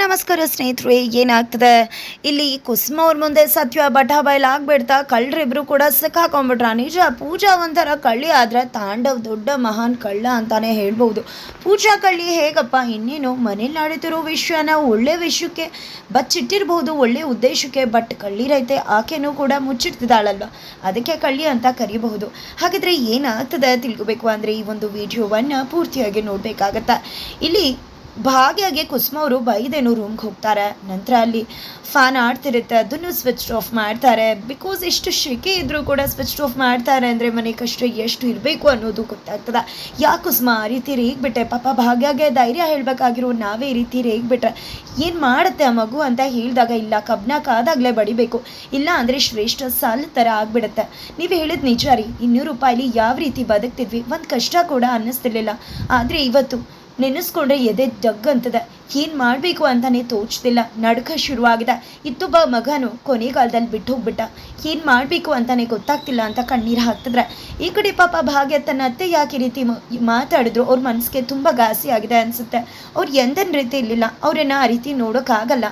ನಮಸ್ಕಾರ ಸ್ನೇಹಿತರು, ಏನಾಗ್ತದೆ? ಇಲ್ಲಿ ಕುಸುಮ ಅವ್ರ ಮುಂದೆ ಸತ್ಯ ಬಟ ಬಯಲಾಗ್ಬಿಡ್ತಾ ಕಳ್ಳರಿಬ್ರು ಕೂಡ ಸಿಕ್ಕಾಕೊಂಡ್ಬಿಟ್ರ. ನಿಜ, ಪೂಜಾ ಒಂಥರ ಕಳ್ಳಿ, ಆದ್ರೆ ತಾಂಡವ್ ದೊಡ್ಡ ಮಹಾನ್ ಕಳ್ಳ ಅಂತಾನೆ ಹೇಳ್ಬೋದು. ಪೂಜಾ ಕಳ್ಳಿ ಹೇಗಪ್ಪ? ಇನ್ನೇನು, ಮನೇಲಿ ನಡೀತಿರೋ ವಿಷಯನ ಒಳ್ಳೆ ವಿಷಯಕ್ಕೆ ಬಚ್ಚಿಟ್ಟಿರ್ಬೋದು, ಒಳ್ಳೆ ಉದ್ದೇಶಕ್ಕೆ, ಬಟ್ ಕಳ್ಳಿರೈತೆ ಆಕೆನೂ ಕೂಡ ಮುಚ್ಚಿಡ್ತಿದ್ದಾಳಲ್ವ? ಅದಕ್ಕೆ ಕಳ್ಳಿ ಅಂತ ಕರಿಬಹುದು. ಹಾಗಾದ್ರೆ ಏನಾಗ್ತದೆ ತಿಳ್ಕೊಬೇಕು ಅಂದ್ರೆ ಈ ಒಂದು ವಿಡಿಯೋವನ್ನ ಪೂರ್ತಿಯಾಗಿ ನೋಡ್ಬೇಕಾಗತ್ತ? ಇಲ್ಲಿ ಭಾಗ್ಯಗೆ ಕುಸುಮ ಅವರು ಬೈದೇನು ರೂಮ್ಗೆ ಹೋಗ್ತಾರೆ. ನಂತರ ಅಲ್ಲಿ ಫ್ಯಾನ್ ಆಡ್ತಿರುತ್ತೆ ಅದನ್ನು ಸ್ವಿಚ್ ಆಫ್ ಮಾಡ್ತಾರೆ. ಬಿಕಾಸ್ ಎಷ್ಟು ಶೆಕೆ ಇದ್ದರೂ ಕೂಡ ಸ್ವಿಚ್ ಆಫ್ ಮಾಡ್ತಾರೆ ಅಂದರೆ ಮನೆ ಕಷ್ಟ ಎಷ್ಟು ಇರಬೇಕು ಅನ್ನೋದು ಗೊತ್ತಾಗ್ತದೆ. ಯಾಕೆ ಕುಸುಮ ಆ ರೀತಿ ರೇಗ್ಬಿಟ್ಟೆ? ಪಾಪ ಭಾಗ್ಯಗೆ ಧೈರ್ಯ ಹೇಳ್ಬೇಕಾಗಿರೋ ನಾವೇ ಈ ರೀತಿ ರೇಗ್ಬಿಟ್ರೆ ಏನು ಮಾಡುತ್ತೆ ಆ ಮಗು ಅಂತ ಹೇಳಿದಾಗ, ಇಲ್ಲ, ಕಬ್ನ ಕಾದಾಗಲೇ ಬಡಿಬೇಕು. ಇಲ್ಲ ಅಂದರೆ ಶ್ರೇಷ್ಠ ಸಾಲ ಥರ ಆಗ್ಬಿಡತ್ತೆ. ನೀವು ಹೇಳಿದ ನಿಜ ರೀ. ಇನ್ನೂರು ರೂಪಾಯಿಲಿ ಯಾವ ರೀತಿ ಬದುಕ್ತಿದ್ವಿ? ಒಂದು ಕಷ್ಟ ಕೂಡ ಅನ್ನಿಸ್ತಿರ್ಲಿಲ್ಲ. ಆದರೆ ಇವತ್ತು ನೆನೆಸ್ಕೊಂಡ್ರೆ ಎದೆ ಜಗ್ ಅಂತದೆ ಏನು ಮಾಡಬೇಕು ಅಂತಾನೆ ತೋಚ್ತಿಲ್ಲ. ನಡ್ಕ ಶುರುವಾಗಿದೆ. ಇತ್ತೊಬ್ಬ ಮಗನು ಕೊನೆಗಾಲದಲ್ಲಿ ಬಿಟ್ಟು ಹೋಗ್ಬಿಟ್ಟ ಏನು ಮಾಡಬೇಕು ಅಂತಾನೆ ಗೊತ್ತಾಗ್ತಿಲ್ಲ ಅಂತ ಕಣ್ಣೀರು ಹಾಕ್ತಿದ್ರೆ. ಈ ಕಡೆ ಪಾಪ ಭಾಗ್ಯ ತನ್ನ ಅತ್ತೆ ಯಾಕೆ ರೀತಿ ಮಾತಾಡಿದ್ರು. ಅವ್ರ ಮನಸ್ಸಿಗೆ ತುಂಬ ಘಾಸಿ ಆಗಿದೆ ಅನಿಸುತ್ತೆ. ಅವ್ರು ಎಂದನ್ ರೀತಿ ಇರಲಿಲ್ಲ. ಅವ್ರನ್ನ ಆ ರೀತಿ ನೋಡೋಕ್ಕಾಗಲ್ಲ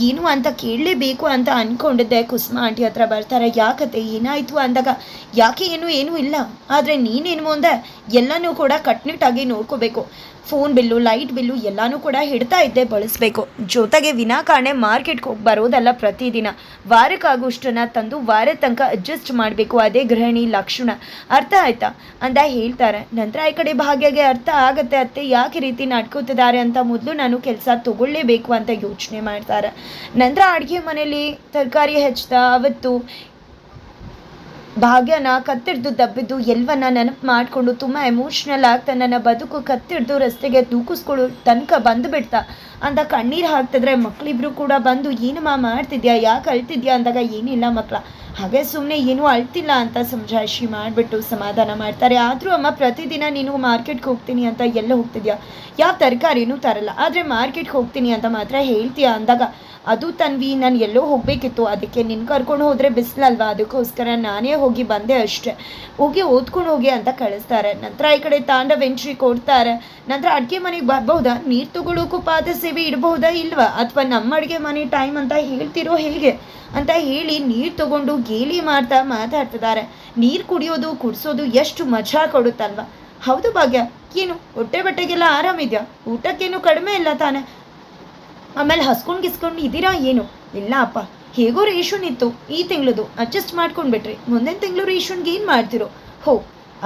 ಏನು ಅಂತ ಕೇಳಲೇಬೇಕು ಅಂತ ಅಂದ್ಕೊಂಡಿದ್ದೆ ಕುಸುಮ ಆಂಟಿ ಹತ್ರ ಬರ್ತಾರೆ. ಯಾಕತ್ತೆ? ಏನಾಯಿತು ಅಂದಾಗ. ಯಾಕೆ ಏನು ಏನೂ ಇಲ್ಲ. ಆದರೆ ನೀನೇನು ಮುಂದೆ? ಎಲ್ಲನೂ ಕೂಡ ಕಟ್ನಿಟ್ಟಾಗಿ ನೋಡ್ಕೋಬೇಕು. ಫೋನ್ ಬಿಲ್ಲು, ಲೈಟ್ ಬಿಲ್ಲು ಎಲ್ಲನೂ ಕೂಡ ಹಿಡ್ತಾ ಇದ್ದೆ ಬಳಸಬೇಕು. ಜೊತೆಗೆ ವಿನಾಕಾರಣೆ ಮಾರ್ಕೆಟ್ಗೆ ಹೋಗಿ ಬರೋದಲ್ಲ ಪ್ರತಿದಿನ. ವಾರಕ್ಕಾಗುವಷ್ಟನ್ನು ತಂದು ವಾರ ತನಕ ಅಡ್ಜಸ್ಟ್ ಮಾಡಬೇಕು. ಅದೇ ಗೃಹಿಣಿ ಲಕ್ಷಣ. ಅರ್ಥ ಆಯ್ತಾ? ಅಂತ ಹೇಳ್ತಾರೆ. ನಂತರ ಈ ಕಡೆ ಭಾಗ್ಯಗೆ ಅರ್ಥ ಆಗತ್ತೆ ಅತ್ತೆ. ಯಾಕೆ ರೀತಿ ನಡ್ಕೋತಿದ್ದಾರೆ ಅಂತ ಮೊದಲು ನಾನು ಕೆಲಸ ತಗೊಳ್ಳೇಬೇಕು ಅಂತ ಯೋಚನೆ ಮಾಡ್ತಾರೆ. ನಂತರ ಅಡುಗೆ ಮನೇಲಿ ತರಕಾರಿ ಹೆಚ್ಚುತ್ತಾ, ಅವತ್ತು ಭಾಗ್ಯನ ಕತ್ತಿಡ್ದು ದಬ್ಬಿದ್ದು, ಎಲ್ವನ್ನ ನೆನಪು ಮಾಡಿಕೊಂಡು ತುಂಬ ಎಮೋಷ್ನಲ್ ಆಗ್ತಾ ನನ್ನ ಬದುಕು ಕತ್ತಿಡ್ದು ರಸ್ತೆಗೆ ದೂಕಿಸ್ಕೊಳ್ಳೋ ತನಕ ಬಂದುಬಿಡ್ತಾ ಅಂತ ಕಣ್ಣೀರು ಹಾಕ್ತಿದ್ರೆ ಮಕ್ಕಳಿಬ್ರು ಕೂಡ ಬಂದು, ಏನಮ್ಮ ಮಾಡ್ತಿದ್ಯಾ? ಯಾಕೆ ಅಳ್ತಿದ್ಯಾ? ಅಂದಾಗ, ಏನಿಲ್ಲ ಮಕ್ಕಳ ಹಾಗೆ ಸುಮ್ಮನೆ ಏನೂ ಅಳ್ತಿಲ್ಲ ಅಂತ ಸಮಜಾಯಿಷಿ ಮಾಡಿಬಿಟ್ಟು ಸಮಾಧಾನ ಮಾಡ್ತಾರೆ. ಆದರೂ ಅಮ್ಮ, ಪ್ರತಿದಿನ ನೀನು ಮಾರ್ಕೆಟ್ಗೆ ಹೋಗ್ತೀನಿ ಅಂತ ಎಲ್ಲ ಹೋಗ್ತಿದ್ಯಾ? ಯಾವ ತರಕಾರಿನೂ ತರಲ್ಲ. ಆದರೆ ಮಾರ್ಕೆಟ್ಗೆ ಹೋಗ್ತೀನಿ ಅಂತ ಮಾತ್ರ ಹೇಳ್ತೀಯ ಅಂದಾಗ, ಅದು ತನ್ವಿ, ನಾನು ಎಲ್ಲೋ ಹೋಗಬೇಕಿತ್ತು. ಅದಕ್ಕೆ ನಿನ್ನ ಕರ್ಕೊಂಡು ಹೋದರೆ ಬಿಸಿಲಲ್ವಾ? ಅದಕ್ಕೋಸ್ಕರ ನಾನೇ ಹೋಗಿ ಬಂದೆ ಅಷ್ಟೇ. ಹೋಗಿ ಓದ್ಕೊಂಡು ಹೋಗಿ ಅಂತ ಕಳಿಸ್ತಾರೆ. ನಂತರ ಈ ಕಡೆ ತಾಂಡವ್ ಎಂಟ್ರಿ ಕೊಡ್ತಾರೆ. ನಂತರ ಅಡುಗೆ ಮನೆಗೆ ಬರ್ಬೋದಾ? ನೀರು ತಗೊಳ್ಳೋಕ್ಕೂ ಪಾದ ಸೇವೆ ಇಡಬಹುದಾ ಇಲ್ವಾ? ಅಥವಾ ನಮ್ಮ ಅಡುಗೆ ಮನೆ ಟೈಮ್ ಅಂತ ಹೇಳ್ತಿರೋ ಹೇಗೆ? ಅಂತ ಹೇಳಿ ನೀರು ತಗೊಂಡು ಗೇಲಿ ಮಾಡ್ತಾ ಮಾತಾಡ್ತಿದ್ದಾರೆ. ನೀರು ಕುಡಿಯೋದು, ಕುಡಿಸೋದು ಎಷ್ಟು ಮಜಾ ಕೊಡುತ್ತಲ್ವ? ಹೌದು ಭಾಗ್ಯ, ಏನು ಹೊಟ್ಟೆ ಬಟ್ಟೆಗೆಲ್ಲ ಆರಾಮಿದ್ಯಾ ಊಟಕ್ಕೇನು ಕಡಿಮೆ ಇಲ್ಲ ತಾನೆ. ಆಮೇಲೆ ಹಸ್ಕೊಂಡು ಗಿಸ್ಕೊಂಡು ಇದ್ದೀರಾ ಏನು? ಇಲ್ಲ ಅಪ್ಪ, ಹೇಗೋ ರೇಷನ್ ಇತ್ತು, ಈ ತಿಂಗಳದು ಅಡ್ಜಸ್ಟ್ ಮಾಡ್ಕೊಂಡ್ಬಿಟ್ರಿ. ಮುಂದಿನ ತಿಂಗಳು ರೇಷನ್ಗೆ ಏನು ಮಾಡ್ತಿರೋ. ಹೋ,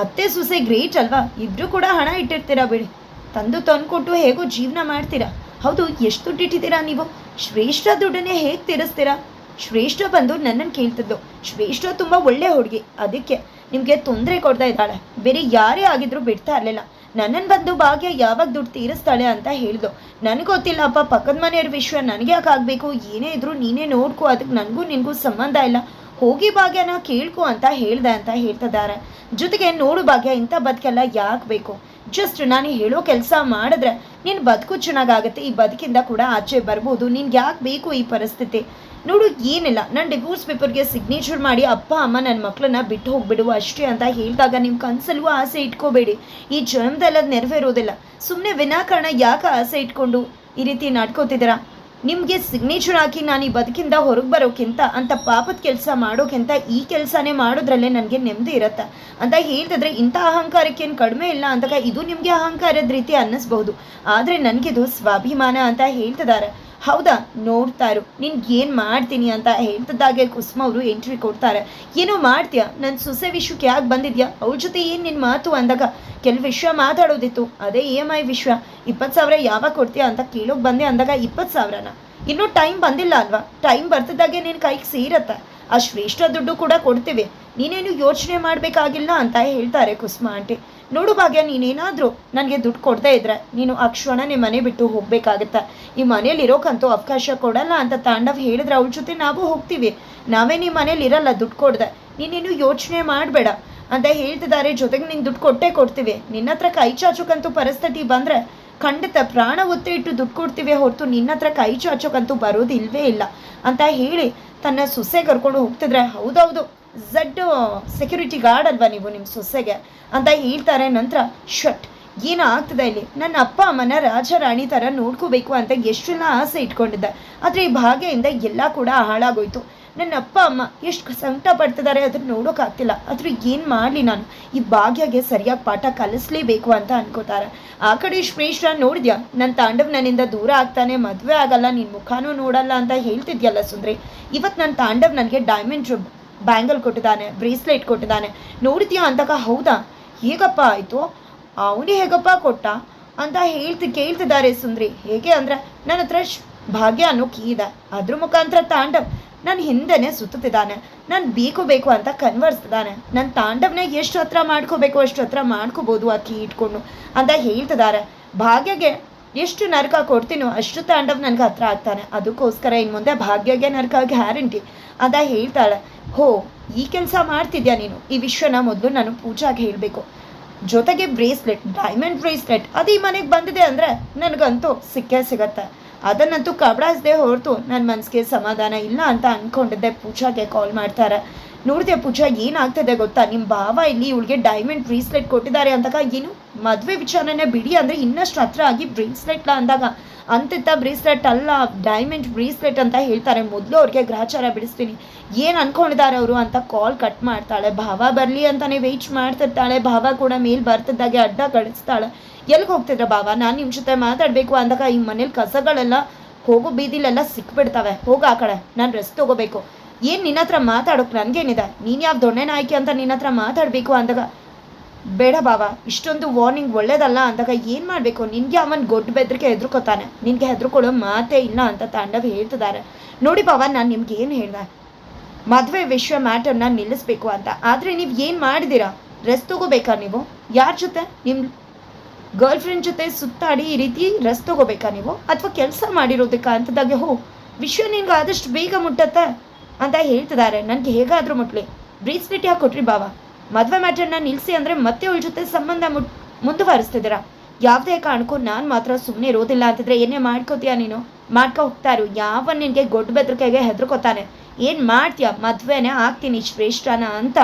ಅತ್ತೆ ಸೊಸೆ ಗ್ರೇಟ್ ಅಲ್ವಾ? ಇಬ್ರು ಕೂಡ ಹಣ ಇಟ್ಟಿರ್ತೀರಾ ಬಿಡಿ. ತಂದು ತಂದುಕೊಟ್ಟು ಹೇಗೋ ಜೀವನ ಮಾಡ್ತೀರಾ? ಹೌದು, ಎಷ್ಟು ದುಡ್ಡು ಇಟ್ಟಿದ್ದೀರಾ ನೀವು? ಶ್ರೇಷ್ಠ ದುಡ್ಡನ್ನೇ ಹೇಗೆ ತೀರಿಸ್ತೀರಾ? ಶ್ರೇಷ್ಠ ಬಂದು ನನ್ನನ್ನು ಕೇಳ್ತಿದ್ದು. ಶ್ರೇಷ್ಠ ತುಂಬ ಒಳ್ಳೆ ಹುಡುಗಿ. ಅದಕ್ಕೆ ನಿಮಗೆ ತೊಂದರೆ ಕೊಡ್ತಾ ಇದ್ದಾಳೆ. ಬೇರೆ ಯಾರೇ ಆಗಿದ್ರು ಬಿಡ್ತಾ ಇರಲಿಲ್ಲ. ನನ್ನನ್ನು ಬಂದು ಭಾಗ್ಯ ಯಾವಾಗ ದುಡ್ಡು ತೀರಿಸ್ತಾಳೆ ಅಂತ ಹೇಳ್ದು ನನಗೆ ಗೊತ್ತಿಲ್ಲಪ್ಪ ಪಕ್ಕದ ಮನೆಯವ್ರ ವಿಷಯ ನನಗೆ ಯಾಕೆ ಆಗಬೇಕು? ಏನೇ ಇದ್ರು ನೀನೇ ನೋಡ್ಕೊ ಅದಕ್ಕೆ ನನಗೂ ನಿನಗೂ ಸಂಬಂಧ ಇಲ್ಲ. ಹೋಗಿ ಭಾಗ್ಯನ ಕೇಳ್ಕೊ ಅಂತ ಹೇಳ್ದೆ ಅಂತ ಹೇಳ್ತಿದ್ದಾರೆ. ಜೊತೆಗೆ ನೋಡು ಭಾಗ್ಯ, ಇಂಥ ಬದುಕೆಲ್ಲ ಯಾಕೆ ಬೇಕು? ಜಸ್ಟ್ ನಾನು ಹೇಳೋ ಕೆಲಸ ಮಾಡಿದ್ರೆ ನಿನ್ನ ಬದುಕು ಚೆನ್ನಾಗಾಗುತ್ತೆ, ಈ ಬದುಕಿಂದ ಕೂಡ ಆಚೆ ಬರ್ಬೋದು, ನಿನ್ಗೆ ಯಾಕೆ ಬೇಕು ಈ ಪರಿಸ್ಥಿತಿ? ನೋಡು, ಏನಿಲ್ಲ, ನಾನು ಡಿವೋರ್ಸ್ ಪೇಪರ್ಗೆ ಸಿಗ್ನೇಚರ್ ಮಾಡಿ ಅಪ್ಪ, ಅಮ್ಮ ನನ್ನ ಮಕ್ಕಳನ್ನ ಬಿಟ್ಟು ಹೋಗ್ಬಿಡು ಅಷ್ಟೇ ಅಂತ ಹೇಳಿದಾಗ ನಿಮ್ಮ ಕನಸಲ್ಲೂ ಆಸೆ ಇಟ್ಕೋಬೇಡಿ. ಈ ಜನ್ಮದಲ್ಲಿ ಅದು ನೆರವೇರೋದಿಲ್ಲ. ಸುಮ್ಮನೆ ವಿನಾಕಾರಣ ಯಾಕೆ ಆಸೆ ಇಟ್ಕೊಂಡು ಈ ರೀತಿ ನಡ್ಕೋತಿದ್ದೀರಾ? ನಿಮಗೆ ಸಿಗ್ನೇಚರ್ ಹಾಕಿ ನಾನು ಈ ಬದುಕಿಂದ ಹೊರಗೆ ಬರೋಕ್ಕಿಂತ ಅಂತ ಪಾಪದ ಕೆಲಸ ಮಾಡೋಕ್ಕಿಂತ ಈ ಕೆಲಸನೇ ಮಾಡೋದ್ರಲ್ಲೇ ನನಗೆ ನೆಮ್ಮದಿ ಇರುತ್ತೆ. ಅಂತ ಹೇಳ್ತಿದ್ರೆ ಇಂಥ ಅಹಂಕಾರಕ್ಕೇನು ಕಡಿಮೆ ಇಲ್ಲ ಅಂದಾಗ ಇದು ನಿಮಗೆ ಅಹಂಕಾರದ ರೀತಿ ಅನ್ನಿಸ್ಬಹುದು. ಆದರೆ ನನಗಿದು ಸ್ವಾಭಿಮಾನ ಅಂತ ಹೇಳ್ತಿದ್ದಾರೆ ಹೌದಾ? ನೋಡ್ತಾ ಇರು. ನಿನ್ಗೆ ಏನು ಮಾಡ್ತೀನಿ ಅಂತ ಹೇಳ್ತಿದ್ದಾಗೆ ಕುಸುಮ ಅವರು ಎಂಟ್ರಿ ಕೊಡ್ತಾರೆ. ಏನೋ ಮಾಡ್ತೀಯಾ? ನನ್ನ ಸೊಸೆ ವಿಷಯಕ್ಕೆ ಯಾಕೆ ಬಂದಿದ್ಯಾ? ಅವ್ರ ಜೊತೆ ಏನು ನಿನ್ನ ಮಾತು ಅಂದಾಗ? ಕೆಲವು ವಿಷಯ ಮಾತಾಡೋದಿತ್ತು. ಅದೇ ಇ ಎಂ ಐ ವಿಷಯ ಇಪ್ಪತ್ತು ಸಾವಿರ ಯಾವಾಗ ಕೊಡ್ತೀಯಾ ಅಂತ ಕೇಳೋಕೆ ಬಂದೆ ಅಂದಾಗ ಇಪ್ಪತ್ತು ಸಾವಿರನ? ಇನ್ನೂ ಟೈಮ್ ಬಂದಿಲ್ಲ ಅಲ್ವಾ? ಟೈಮ್ ಬರ್ತಿದ್ದಾಗೆ ನಿನ್ನ ಕೈಗೆ ಸೇರತ್ತೆ. ಆ ಶ್ರೇಷ್ಠ ದುಡ್ಡು ಕೂಡ ಕೊಡ್ತೀವಿ. ನೀನೇನು ಯೋಚನೆ ಮಾಡಬೇಕಾಗಿಲ್ಲ ಅಂತ ಹೇಳ್ತಾರೆ ಕುಸುಮ ಆಂಟಿ. ನೋಡು ಭಾಗ್ಯ, ನೀನೇನಾದರೂ ನನಗೆ ದುಡ್ಡು ಕೊಡ್ತಾ ಇದ್ರೆ ನೀನು ಆ ನಿಮ್ಮ ಮನೆ ಬಿಟ್ಟು ಹೋಗಬೇಕಾಗತ್ತೆ. ಈ ಮನೇಲಿ ಇರೋಕ್ಕಂತೂ ಅವಕಾಶ ಕೊಡಲ್ಲ ಅಂತ ತಾಂಡವ್ ಹೇಳಿದ್ರೆ ಅವಳ ಜೊತೆ ನಾವು ಹೋಗ್ತೀವಿ. ನಾವೇ ನಿಮ್ಮ ಮನೇಲಿ ಇರಲ್ಲ, ದುಡ್ಡು ಕೊಡ್ದೆ. ನೀನೇನು ಯೋಚನೆ ಮಾಡಬೇಡ ಅಂತ ಹೇಳ್ತಿದ್ದಾರೆ. ಜೊತೆಗೆ ನಿನ್ನ ದುಡ್ಡು ಕೊಟ್ಟೇ ಕೊಡ್ತೀವಿ. ನಿನ್ನ ಹತ್ರ ಕೈ ಚಾಚೋಕ್ಕಂತೂ ಪರಿಸ್ಥಿತಿ ಬಂದರೆ ಖಂಡಿತ ಪ್ರಾಣ ಒತ್ತೆ ಇಟ್ಟು ದುಡ್ಡು ಕೊಡ್ತೀವಿ ಹೊರತು ನಿನ್ನ ಹತ್ರ ಕೈ ಚಾಚೋಕ್ಕಂತೂ ಬರೋದು ಇಲ್ಲ ಅಂತ ಹೇಳಿ ತನ್ನ ಸೊಸೆ ಕರ್ಕೊಂಡು ಹೋಗ್ತಿದ್ರೆ. ಹೌದೌದು. ಝಡ್ ಸೆಕ್ಯೂರಿಟಿ ಗಾರ್ಡ್ ಅಲ್ವಾ ನೀವು ನಿಮ್ಮ ಸೊಸೆಗೆ? ಅಂತ ಹೇಳ್ತಾರೆ. ನಂತರ, ಶಟ್ ಆಗ್ತದೆ ಇಲ್ಲಿ? ನನ್ನ ಅಪ್ಪ, ಅಮ್ಮನ ರಾಜಾರಾಣಿ ಥರ ನೋಡ್ಕೋಬೇಕು ಅಂತ ಎಷ್ಟೆಲ್ಲ ಆಸೆ ಇಟ್ಕೊಂಡಿದ್ದೆ. ಆದರೆ ಈ ಭಾಗ್ಯದಿಂದ ಎಲ್ಲ ಕೂಡ ಹಾಳಾಗೋಯ್ತು. ನನ್ನ ಅಪ್ಪ, ಅಮ್ಮ ಎಷ್ಟು ಸಂಕಟ ಪಡ್ತಿದ್ದಾರೆ ಅದನ್ನು ನೋಡೋಕ್ಕಾಗ್ತಿಲ್ಲ ಆದರೂ ಏನು ಮಾಡಲಿ ನಾನು? ಈ ಭಾಗ್ಯಗೆ ಸರಿಯಾಗಿ ಪಾಠ ಕಲಿಸ್ಲೇಬೇಕು ಅಂತ ಅನ್ಕೋತಾರೆ. ಆ ಕಡೆ ಶ್ರೇಷ್ಠ ನೋಡಿದ್ಯಾ? ನನ್ನ ತಾಂಡವ್ ನನ್ನಿಂದ ದೂರ ಆಗ್ತಾನೆ, ಮದುವೆ ಆಗಲ್ಲ ನಿನ್ನ ಮುಖಾನೂ ನೋಡಲ್ಲ ಅಂತ ಹೇಳ್ತಿದ್ಯಲ್ಲ ಸುಂದ್ರಿ. ಇವತ್ತು ನನ್ನ ತಾಂಡವ್ ನನಗೆ ಡೈಮಂಡ್ ಬ್ಯಾಂಗಲ್ ಕೊಟ್ಟಿದ್ದಾನೆ ಬ್ರೇಸ್ಲೆಟ್ ಕೊಟ್ಟಿದ್ದಾನೆ. ನೋಡಿದ್ಯಾ ಅಂದಾಗ ಹೌದಾ? ಹೇಗಪ್ಪ ಆಯಿತು? ಅವನೇ ಹೇಗಪ್ಪ ಕೊಟ್ಟ? ಅಂತ ಹೇಳ್ತಿ, ಕೇಳ್ತಿದ್ದಾರೆ ಸುಂದ್ರಿ. ಹೇಗೆ ಅಂದರೆ, ನನ್ನ ಹತ್ರ ಭಾಗ್ಯ ಅನ್ನೋ ಕೀ ಇದೆ. ಅದ್ರ ಮುಖಾಂತರ ತಾಂಡವ್ ನನ್ನ ಹಿಂದೆನೆ ಸುತ್ತುತ್ತಿದ್ದಾನೆ. ನಾನು ಬೇಕು ಬೇಕು ಅಂತ ಕನ್ವರ್ಸ್ತಿದ್ದಾನೆ ನನ್ನ ತಾಂಡವ್ನ ಎಷ್ಟು ಹತ್ರ ಮಾಡ್ಕೋಬೇಕು, ಅಷ್ಟು ಹತ್ರ ಮಾಡ್ಕೋಬೋದು ಆ ಕೀ ಇಟ್ಕೊಂಡು ಅಂತ ಹೇಳ್ತಿದ್ದಾರೆ. ಭಾಗ್ಯಗೆ ಎಷ್ಟು ನರಕ ಕೊಡ್ತೀನೋ ಅಷ್ಟು ತಾಂಡವ್ ನನಗೆ ಹತ್ರ ಆಗ್ತಾನೆ. ಅದಕ್ಕೋಸ್ಕರ ಇನ್ನು ಮುಂದೆ ಭಾಗ್ಯಗೆ ನರಕ ಗ್ಯಾರಂಟಿ ಅಂತ ಹೇಳ್ತಾಳೆ. ಹೋ, ಈ ಕೆಲಸ ಮಾಡ್ತಿದ್ಯಾ ನೀನು? ಈ ವಿಷಯನ ಮೊದಲು ನಾನು ಪೂಜಾಗೆ ಹೇಳಬೇಕು. ಜೊತೆಗೆ ಬ್ರೇಸ್ಲೆಟ್ ಡೈಮಂಡ್ ಬ್ರೇಸ್ಲೆಟ್, ಅದು ಈ ಮನೆಗೆ ಬಂದಿದೆ ಅಂದರೆ ನನಗಂತೂ ಸಿಕ್ಕೇ ಸಿಗತ್ತೆ. ಅದನ್ನಂತೂ ಕಬಡಾಯಿಸದೆ ಹೊರತು ನನ್ನ ಮನಸ್ಸಿಗೆ ಸಮಾಧಾನ ಇಲ್ಲ ಅಂತ ಅಂದ್ಕೊಂಡಿದ್ದೆ ಪೂಜಾಗೆ ಕಾಲ್ ಮಾಡ್ತಾರೆ. ನೋಡಿದೆ ಪೂಜಾ, ಏನಾಗ್ತದೆ ಗೊತ್ತಾ? ನಿಮ್ಮ ಭಾವ ಇಲ್ಲಿ ಇವಳಿಗೆ ಡೈಮಂಡ್ ಬ್ರೇಸ್ಲೆಟ್ ಕೊಟ್ಟಿದ್ದಾರೆ ಅಂದಾಗ ಏನು? ಮದುವೆ ವಿಚಾರನೇ ಬಿಡಿ ಅಂದರೆ ಇನ್ನಷ್ಟು ಹತ್ರ ಆಗಿ ಬ್ರೇಸ್ಲೆಟ್ಲ ಅಂದಾಗ ಅಂತಿತ್ತ ಬ್ರೇಸ್ಲೆಟ್ ಅಲ್ಲ ಡೈಮಂಡ್ ಬ್ರೇಸ್ಲೆಟ್ ಅಂತ ಹೇಳ್ತಾರೆ. ಮೊದಲು ಅವ್ರಿಗೆ ಗ್ರಹಚಾರ ಬಿಡಿಸ್ತೀನಿ. ಏನು ಅನ್ಕೊಂಡಿದ್ದಾರೆ ಅವರು ಅಂತ ಕಾಲ್ ಕಟ್ ಮಾಡ್ತಾಳೆ. ಭಾವ ಬರಲಿ ಅಂತಲೇ ವೆಯ್ಟ್ ಮಾಡ್ತಿರ್ತಾಳೆ. ಭಾವ ಕೂಡ ಮೇಲ್ ಬರ್ತಿದ್ದಾಗೆ, ಅಡ್ಡ ಕಳಿಸ್ತಾಳೆ. ಎಲ್ಲಿಗೆ ಹೋಗ್ತಿದ್ರ ಭಾವ? ನಾನು ನಿಮ್ಮ ಜೊತೆ ಮಾತಾಡಬೇಕು ಅಂದಾಗ ಈ ಮನೇಲಿ ಕಸಗಳೆಲ್ಲ ಹೋಗೋ ಬೀದಿಲೆಲ್ಲ ಸಿಕ್ಬಿಡ್ತವೆ. ಹೋಗ ಆ ಕಡೆ. ನಾನು ರೆಸ್ಟ್ ತಗೋಬೇಕು. ಏನು ನಿನ್ನ ಹತ್ರ ಮಾತಾಡೋಕೆ ನನಗೇನಿದೆ? ನೀನು ಯಾವ ದೊಣ್ಣೆ ನಾಯ್ಕೆ ಅಂತ ನಿನ್ನ ಹತ್ರ ಮಾತಾಡಬೇಕು ಅಂದಾಗ ಬೇಡ ಬಾವ, ಇಷ್ಟೊಂದು ವಾರ್ನಿಂಗ್ ಒಳ್ಳೇದಲ್ಲ ಅಂದಾಗ ಏನು ಮಾಡಬೇಕು? ನಿನಗೆ ಅವನ್ ಗೊಡ್ಡ ಬೆದರಿಕೆ ಹೆದರ್ಕೋತಾನೆ. ನಿನಗೆ ಹೆದರ್ಕೊಳ್ಳೋ ಮಾತೇ ಇಲ್ಲ ಅಂತ ತಾಂಡವ್ ಹೇಳ್ತಿದ್ದಾರೆ. ನೋಡಿ ಬಾವ, ನಾನು ನಿಮ್ಗೆ ಏನು ಹೇಳ್ದೆ? ಮದುವೆ ವಿಶ್ವ ಮ್ಯಾಟರ್ನ ನಿಲ್ಲಿಸ್ಬೇಕು ಅಂತ. ಆದರೆ ನೀವು ಏನು ಮಾಡಿದ್ದೀರಾ ರೆಸ್ ತಗೋಬೇಕಾ ನೀವು? ಯಾರ ಜೊತೆ? ನಿಮ್ಮ ಗರ್ಲ್ ಫ್ರೆಂಡ್ ಜೊತೆ ಸುತ್ತಾಡಿ ಈ ರೀತಿ ರೆಸ್ ತಗೋಬೇಕಾ ನೀವು? ಅಥವಾ ಕೆಲಸ ಮಾಡಿರೋದಕ್ಕೆ ಅಂತದಾಗೆ ಹೋ, ವಿಶ್ವ ನಿನ್ಗೆ ಆದಷ್ಟು ಬೇಗ ಮುಟ್ಟತ್ತೆ ಅಂತ ಹೇಳ್ತಿದ್ದಾರೆ. ನನಗೆ ಹೇಗಾದರೂ ಮುಟ್ಲಿ. ಬ್ರೇಸ್ಲೆಟ್ ಯಾಕೆ ಕೊಟ್ರಿ ಬಾವ. ಮದುವೆ ಮ್ಯಾಟರ್ನ ನಿಲ್ಲಿಸಿ ಅಂದರೆ ಮತ್ತೆ ಅವಳ ಜೊತೆ ಸಂಬಂಧ ಮುಟ್ ಮುಂದುವರಿಸ್ತಿದ್ದೀರಾ? ಯಾವುದೇ ಕಾರಣಕ್ಕೂ ನಾನು ಮಾತ್ರ ಸುಮ್ಮನೆ ಇರೋದಿಲ್ಲ ಅಂತಿದ್ರೆ ಏನೇ ಮಾಡ್ಕೋತೀಯ ನೀನು? ಮಾಡ್ಕೊ ಹೋಗ್ತಾರು ಯಾವ ನಿನಗೆ ಗೊಡ್ಡ ಬೆದರಿಕೆಗೆ ಹೆದರ್ಕೋತಾನೆ? ಏನು ಮಾಡ್ತೀಯ? ಮದುವೆನೇ ಆಗ್ತೀನಿ ಶ್ರೇಷ್ಠನ ಅಂತ.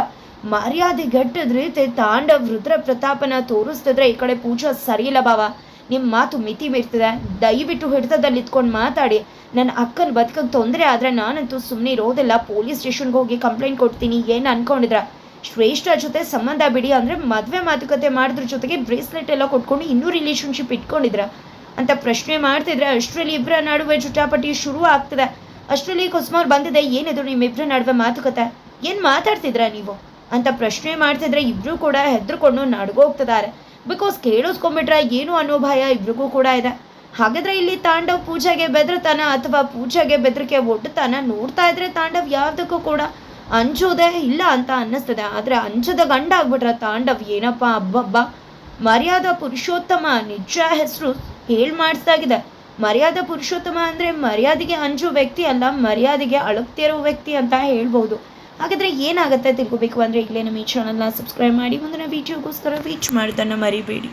ಮರ್ಯಾದೆ ಗಟ್ಟದ ರೀತಿ ತಾಂಡವ್ ರುದ್ರ ಪ್ರತಾಪನ ತೋರಿಸ್ತಿದ್ರೆ ಈ ಕಡೆ ಪೂಜಾ ಸರಿಯಿಲ್ಲ ಬಾವ ನಿಮ್ಮ ಮಾತು ಮಿತಿ ಮೀರ್ತಿದೆ. ದಯವಿಟ್ಟು ಹಿಡಿತದಲ್ಲಿ ಇದ್ಕೊಂಡು ಮಾತಾಡಿ. ನನ್ನ ಅಕ್ಕನ ಬದುಕಕ್ಕೆ ತೊಂದರೆ ಆದರೆ ನಾನಂತೂ ಸುಮ್ಮನೆ ಇರೋದಿಲ್ಲ. ಪೊಲೀಸ್ ಸ್ಟೇಷನ್ಗೆ ಹೋಗಿ ಕಂಪ್ಲೇಂಟ್ ಕೊಡ್ತೀನಿ. ಏನು ಅನ್ಕೊಂಡಿದ್ರ? ಶ್ರೇಷ್ಠ ಜೊತೆ ಸಂಬಂಧ ಬಿಡಿ ಅಂದರೆ ಮದುವೆ ಮಾತುಕತೆ ಮಾಡಿದ್ರ ಜೊತೆಗೆ ಬ್ರೇಸ್ಲೆಟ್ ಎಲ್ಲ ಕೊಟ್ಕೊಂಡು ಇನ್ನೂ ರಿಲೇಶನ್ಶಿಪ್ ಇಟ್ಕೊಂಡಿದ್ರ ಅಂತ ಪ್ರಶ್ನೆ ಮಾಡ್ತಿದ್ರೆ ಅಷ್ಟರಲ್ಲಿ ಇಬ್ಬರ ನಡುವೆ ಜುಟಾಪಟಿ ಶುರು ಆಗ್ತದೆ. ಅಷ್ಟರಲ್ಲಿ ಕುಸ್ಮಾರ್ ಬಂದಿದೆ ಏನಿದು ನಿಮ್ಮಿಬ್ಬರ ನಡುವೆ ಮಾತುಕತೆ? ಏನು ಮಾತಾಡ್ತಿದ್ರ ನೀವು? ಅಂತ ಪ್ರಶ್ನೆ ಮಾಡ್ತಿದ್ರೆ ಇಬ್ರು ಕೂಡ ಹೆದರ್ಕೊಂಡು ನಡ್ಗೋಗ್ತಿದ್ದಾರೆ ಬಿಕಾಸ್ ಕೇಳಿಸ್ಕೊಂಡ್ಬಿಟ್ರೆ ಏನು ಅನ್ನೋ ಭಯ ಇಬ್ರಿಗೂ ಕೂಡ ಇದೆ. ಹಾಗಾದ್ರೆ ಇಲ್ಲಿ ತಾಂಡವ್ ಪೂಜೆಗೆ ಬೆದರ್ತಾನ ಅಥವಾ ಪೂಜೆಗೆ ಬೆದರಿಕೆ ಒಡ್ತಾನ ನೋಡ್ತಾ ಇದ್ರೆ ತಾಂಡವ್ ಯಾವುದಕ್ಕೂ ಕೂಡ ಅಂಜೋದೇ ಇಲ್ಲ ಅಂತ ಅನ್ನಿಸ್ತದೆ. ಆದರೆ ಅಂಜದ ಗಂಡ ಆಗ್ಬಿಟ್ರ ತಾಂಡವ್ ಏನಪ್ಪ? ಅಬ್ಬಬ್ಬ. ಮರ್ಯಾದ ಪುರುಷೋತ್ತಮ ನಿಜ ಹೆಸರು ಹೇಳ್ ಮಾಡಿಸ್ದಾಗಿದೆ. ಮರ್ಯಾದ ಪುರುಷೋತ್ತಮ ಅಂದ್ರೆ ಮರ್ಯಾದೆಗೆ ಅಂಜೋ ವ್ಯಕ್ತಿ ಅಲ್ಲ, ಮರ್ಯಾದೆಗೆ ಅಳುಕ್ತಿರೋ ವ್ಯಕ್ತಿ ಅಂತ ಹೇಳ್ಬೋದು. ಹಾಗಾದ್ರೆ ಏನಾಗುತ್ತೆ ತಿಳ್ಕೊಬೇಕು ಅಂದ್ರೆ ಈಗಲೇ ನಮ್ಮ ಈ ಚಾನಲ್ನ ಸಬ್ಸ್ಕ್ರೈಬ್ ಮಾಡಿ, ಮುಂದಿನ ವೀಡಿಯೋಗೋಸ್ಕರ ರೀಚ್ ಮಾಡೋದನ್ನು ಮರಿಬೇಡಿ.